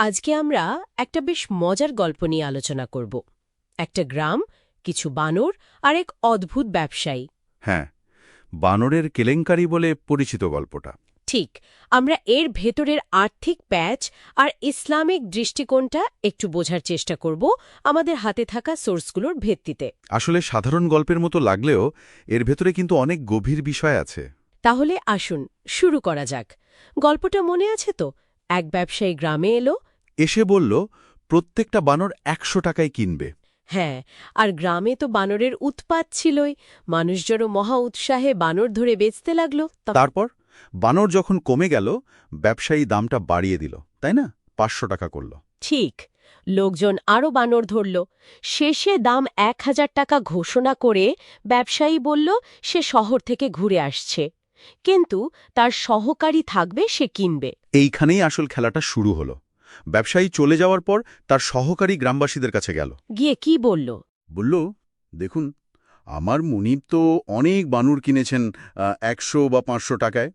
আজকে আমরা একটা বেশ মজার গল্প নিয়ে আলোচনা করব। একটা গ্রাম কিছু বানর আর এক অদ্ভুত ব্যবসায়ী। হ্যাঁ বানরের কেলেঙ্কারি বলে পরিচিত গল্পটা। ঠিক আমরা এর ভেতরের আর্থিক প্যাচ আর ইসলামিক দৃষ্টিকোণটা একটু বোঝার চেষ্টা করব আমাদের হাতে থাকা সোর্সগুলোর ভিত্তিতে। আসলে সাধারণ গল্পের মতো লাগলেও এর ভেতরে কিন্তু অনেক গভীর বিষয় আছে। তাহলে আসুন শুরু করা যাক। গল্পটা মনে আছে তো? এক ব্যবসায়ী গ্রামে এলো এসে বলল প্রত্যেকটা বানর একশো টাকায় কিনবে। হ্যাঁ আর গ্রামে তো বানরের উৎপাত ছিলই। মানুষজনও মহা উৎসাহে বানর ধরে বেচতে লাগল। তারপর বানর যখন কমে গেল ব্যবসায়ী দামটা বাড়িয়ে দিল তাই না? পাঁচশো টাকা করল। ঠিক লোকজন আরও বানর ধরল। শেষে দাম এক হাজার টাকা ঘোষণা করে ব্যবসায়ী বলল সে শহর থেকে ঘুরে আসছে। কিন্তু তার সহকারী থাকবে সে কিনবে। এইখানেই আসল খেলাটা শুরু হলো। ব্যবসায়ী চলে যাওয়ার পর তার সহকারী গ্রামবাসীদের কাছে গেল। গিয়ে কি বলল? বলল দেখুন আমার মুনিব তো অনেক বানুর কিনেছেন একশো বা পাঁচশো টাকায়।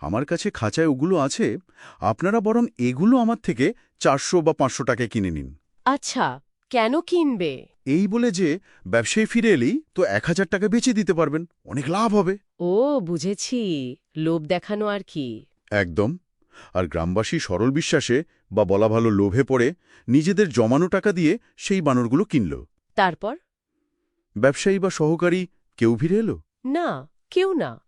আমার কাছে খাঁচায় ওগুলো আছে। আপনারা বরং এগুলো আমার থেকে চারশো বা পাঁচশো টাকায় কিনে নিন। আচ্ছা কেন কিনবে? এই বলে যে ব্যবসায়ী ফিরে এলেই তো এক হাজার টাকা বেচে দিতে পারবেন। অনেক লাভ হবে। ও বুঝেছি। লোভ দেখানো আর কি। একদম। আর গ্রামবাসী সরল বিশ্বাসে বা বলা ভালো লোভে পড়ে নিজেদের জমানো টাকা দিয়ে সেই বানরগুলো কিনল। তারপর? ব্যবসায়ী বা সহকারী কেউ ভিড়ে এলো? না কেউ না।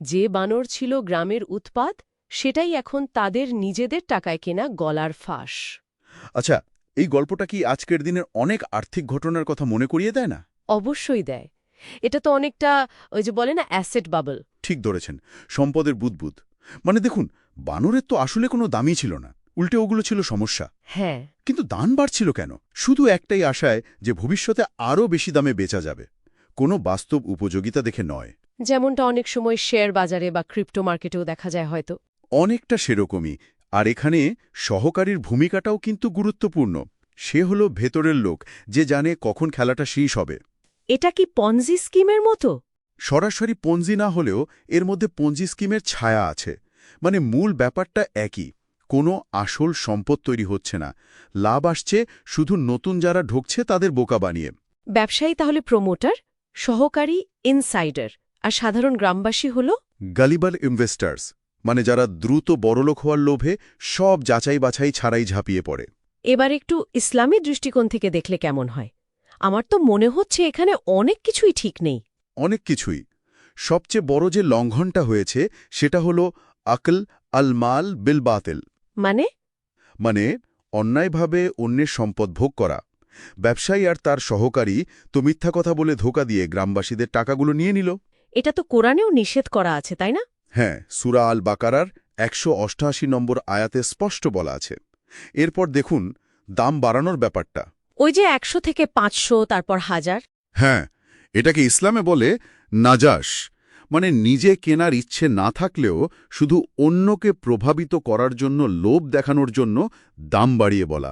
যে বানর ছিল গ্রামের উৎপাত সেটাই এখন তাদের নিজেদের টাকায় কেনা গলার ফাঁস। আচ্ছা এই গল্পটা কি আজকের দিনের অনেক আর্থিক ঘটনার কথা মনে করিয়ে দেয় না? অবশ্যই দেয়। এটা তো অনেকটা ওই যে বলে না অ্যাসেট বাবল। ঠিক ধরেছেন। সম্পদের বুদবুদ। মানে দেখুন বানরের তো আসলে কোনো দামই ছিল না। উল্টে ওগুলো ছিল সমস্যা। হ্যাঁ। কিন্তু দান বাড়ছিল কেন? শুধু একটাই আশায় যে ভবিষ্যতে আরও বেশি দামে বেচা যাবে। কোনো বাস্তব উপযোগিতা দেখে নয়। যেমনটা অনেক সময় শেয়ার বাজারে বা ক্রিপ্টো মার্কেটেও দেখা যায় হয়তো। অনেকটা সেরকমই। আর এখানে সহকারীর ভূমিকাটাও কিন্তু গুরুত্বপূর্ণ। সে হলো ভেতরের লোক যে জানে কখন খেলাটা শেষ হবে। এটা কি পনজি স্কিমের মতো? সরাসরি পঞ্জি না হলেও এর মধ্যে পঞ্জি স্কিমের ছায়া আছে। মানে মূল ব্যাপারটা একই। কোনো আসল সম্পদ তৈরি হচ্ছে না। লাভ আসছে শুধু নতুন যারা ঢুকছে তাদের বোকা বানিয়ে। ব্যবসায়ী তাহলে প্রমোটার সহকারী ইনসাইডার আর সাধারণ গ্রামবাসী হল? গালিবাল ইনভেস্টার্স মানে যারা দ্রুত বড়লোক হওয়ার লোভে সব যাচাই বাছাই ছাড়াই ঝাঁপিয়ে পড়ে। এবার একটু ইসলামী দৃষ্টিকোণ থেকে দেখলে কেমন হয়। আমার তো মনে হচ্ছে এখানে অনেক কিছুই ঠিক নেই। অনেক কিছুই। সবচেয়ে বড় যে লঙ্ঘনটা হয়েছে সেটা হলো আকল আল মাল বিল বাতেল। মানে? মানে অন্যায়ভাবে অন্যের সম্পদ ভোগ করা। ব্যবসায়ী আর তার সহকারী তো মিথ্যা কথা বলে ধোকা দিয়ে গ্রামবাসীদের টাকাগুলো নিয়ে নিল। এটা তো কোরআনেও নিষেধ করা আছে তাই না? হ্যাঁ সুরা আল বাকারার একশো অষ্টআশি নম্বর আয়াতে স্পষ্ট বলা আছে। এরপর দেখুন দাম বাড়ানোর ব্যাপারটা। ওই যে একশো থেকে পাঁচশো তারপর হাজার? হ্যাঁ এটাকে ইসলামে বলে নাজাস মানে নিজে কেনার ইচ্ছে না থাকলেও শুধু অন্যকে প্রভাবিত করার জন্য লোভ দেখানোর জন্য দাম বাড়িয়ে বলা।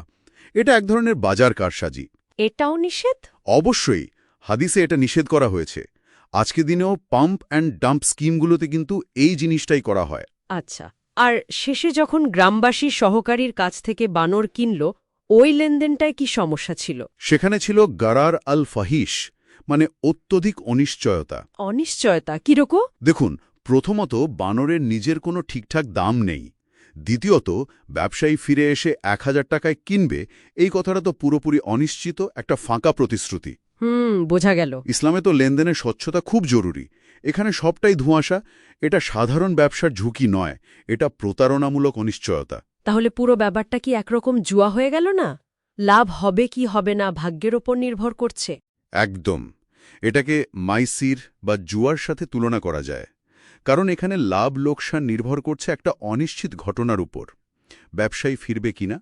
এটা এক ধরনের বাজার কারসাজি। এটাও নিষেধ? অবশ্যই হাদিসে এটা নিষেধ করা হয়েছে। আজকে দিনেও পাম্প অ্যান্ড ডাম্প স্কিমগুলোতে কিন্তু এই জিনিসটাই করা হয়। আচ্ছা আর শেষে যখন গ্রামবাসী সহকারীর কাছ থেকে বানর কিনল ওই লেনদেনটায় কি সমস্যা ছিল? সেখানে ছিল গারার আল ফাহিস মানে অত্যধিক অনিশ্চয়তা। অনিশ্চয়তা। কীরকম দেখুন প্রথমত বানরের নিজের কোনো ঠিকঠাক দাম নেই। দ্বিতীয়ত ব্যবসায়ী ফিরে এসে এক হাজার টাকায় কিনবে এই কথাটা তো পুরোপুরি অনিশ্চিত একটা ফাঁকা প্রতিশ্রুতি। হুম বোঝা গেল। ইসলামে তো লেনদেনের স্বচ্ছতা খুব জরুরি। এখানে সবটাই ধোঁয়াশা। এটা সাধারণ ব্যবসার ঝুঁকি নয়। এটা প্রতারণামূলক অনিশ্চয়তা। তাহলে পুরো ব্যাপারটা কি একরকম জুয়া হয়ে গেল না? লাভ হবে কি হবে না ভাগ্যের ওপর নির্ভর করছে। একদম। এটাকে মাইসির বা জুয়ার সাথে তুলনা করা যায় কারণ এখানে লাভ লোকসান নির্ভর করছে একটা অনিশ্চিত ঘটনার উপর। ব্যবসায়ী ফিরবে কিনা?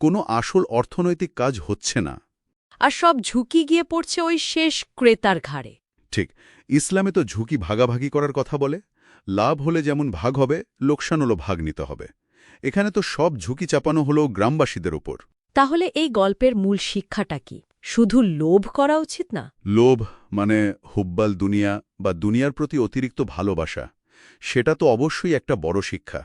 কোনো আসল অর্থনৈতিক কাজ হচ্ছে না। আর সব ঝুঁকি গিয়ে পড়ছে ওই শেষ ক্রেতার ঘাড়ে। ঠিক ইসলামে তো ঝুঁকি ভাগাভাগি করার কথা বলে। লাভ হলে যেমন ভাগ হবে লোকসান হলো ভাগ নিতে হবে। এখানে তো সব ঝুঁকি চাপানো হলো গ্রামবাসীদের ওপর তাহলে এই গল্পের মূল শিক্ষাটা কি? শুধু লোভ করা উচিত না। লোভ মানে হুব্বাল দুনিয়া বা দুনিয়ার প্রতি অতিরিক্ত ভালোবাসা। সেটা তো অবশ্যই একটা বড় শিক্ষা।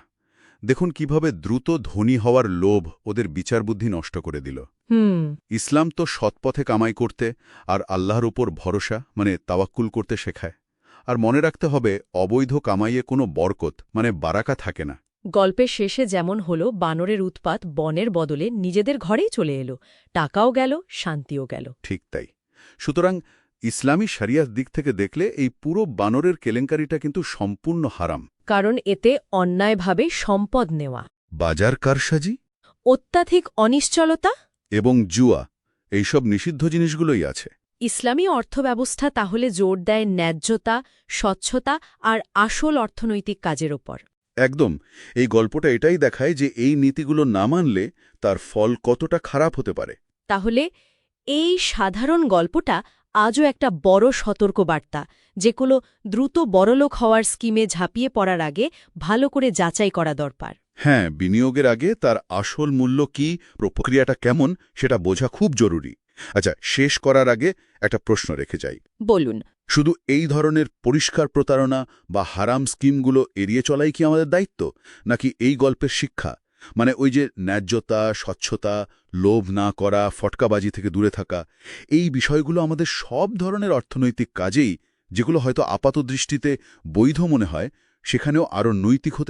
দেখুন কীভাবে দ্রুত ধনী হওয়ার লোভ ওদের বিচারবুদ্ধি নষ্ট করে দিল। হুম। ইসলাম তো সৎপথে কামাই করতে আর আল্লাহর উপর ভরসা মানে তাওয়াক্কুল করতে শেখায়। আর মনে রাখতে হবে অবৈধ কামাইয়ে কোনো বরকত মানে বারাকা থাকে না। গল্পের শেষে যেমন হলো বানরের উৎপাত বনের বদলে নিজেদের ঘরেই চলে এলো টাকাও গেল শান্তিও গেল। ঠিক তাই। সুতরাং ইসলামী শরিয়ার দিক থেকে দেখলে এই পুরো বানরের কেলেঙ্কারিটা কিন্তু সম্পূর্ণ হারাম। কারণ এতে অন্যায়ভাবে সম্পদ নেওয়া। বাজার কারসাজি? অত্যাধিক অনিশ্চলতা? এবং জুয়া এইসব নিষিদ্ধ জিনিসগুলোই আছে। ইসলামী অর্থব্যবস্থা তাহলে জোর দেয় ন্যায্যতা স্বচ্ছতা আর আসল অর্থনৈতিক কাজের ওপর। একদম। এই গল্পটা এটাই দেখায় যে এই নীতিগুলো না মানলে তার ফল কতটা খারাপ হতে পারে। তাহলে এই সাধারণ গল্পটা আজও একটা বড় সতর্ক সতর্কবার্তা কোনো দ্রুত বড়লোক হওয়ার স্কিমে ঝাঁপিয়ে পড়ার আগে ভালো করে যাচাই করা দরকার। হ্যাঁ বিনিয়োগের আগে তার আসল মূল্য কি প্রক্রিয়াটা কেমন সেটা বোঝা খুব জরুরি। আচ্ছা শেষ করার আগে একটা প্রশ্ন রেখে যাই। বলুন। শুধু এই ধরনের পরিষ্কার প্রতারণা বা হারাম স্কিমগুলো এড়িয়ে চলাই কি আমাদের দায়িত্ব নাকি এই গল্পের শিক্ষা? মানে ওই যে ন্যায্যতা স্বচ্ছতা লোভ না করা ফটকাবাজি থেকে দূরে থাকা এই বিষয়গুলো আমাদের সব ধরনের অর্থনৈতিক কাজেই যেগুলো হয়তো আপাত দৃষ্টিতে বৈধ মনে হয় সেখানেও আরও নৈতিক হতে